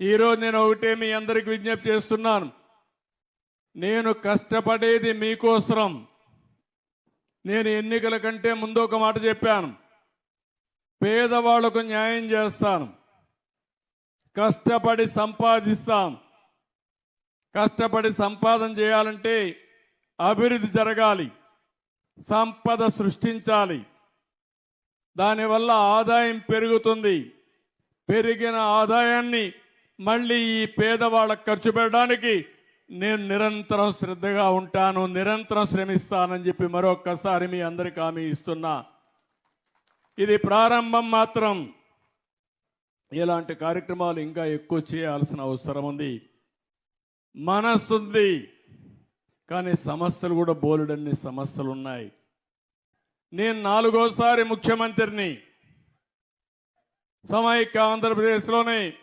ఈరోజు నేను ఒకటే మీ అందరికి విజ్ఞప్తి చేస్తున్నాను. నేను కష్టపడేది మీకోసరం. నేను ఎన్నికల కంటే ముందు ఒక మాట చెప్పాను. పేదవాళ్ళకు న్యాయం చేస్తాను. కష్టపడి సంపాదిస్తాం. కష్టపడి సంపాదన చేయాలంటే అభివృద్ధి జరగాలి. సంపద సృష్టించాలి. దానివల్ల ఆదాయం పెరుగుతుంది. పెరిగిన ఆదాయాన్ని మళ్ళీ ఈ పేదవాళ్ళకు ఖర్చు పెట్టడానికి నేను నిరంతరం శ్రద్ధగా ఉంటాను నిరంతరం శ్రమిస్తానని చెప్పి మరొక్కసారి మీ అందరికి హామీ ఇస్తున్నా. ఇది ప్రారంభం మాత్రం. ఇలాంటి కార్యక్రమాలు ఇంకా ఎక్కువ చేయాల్సిన అవసరం ఉంది. మనస్సుంది కానీ సమస్యలు కూడా బోలెడన్ని సమస్యలు ఉన్నాయి నేను నాలుగోసారి ముఖ్యమంత్రిని. సమైక్య ఆంధ్రప్రదేశ్లోనే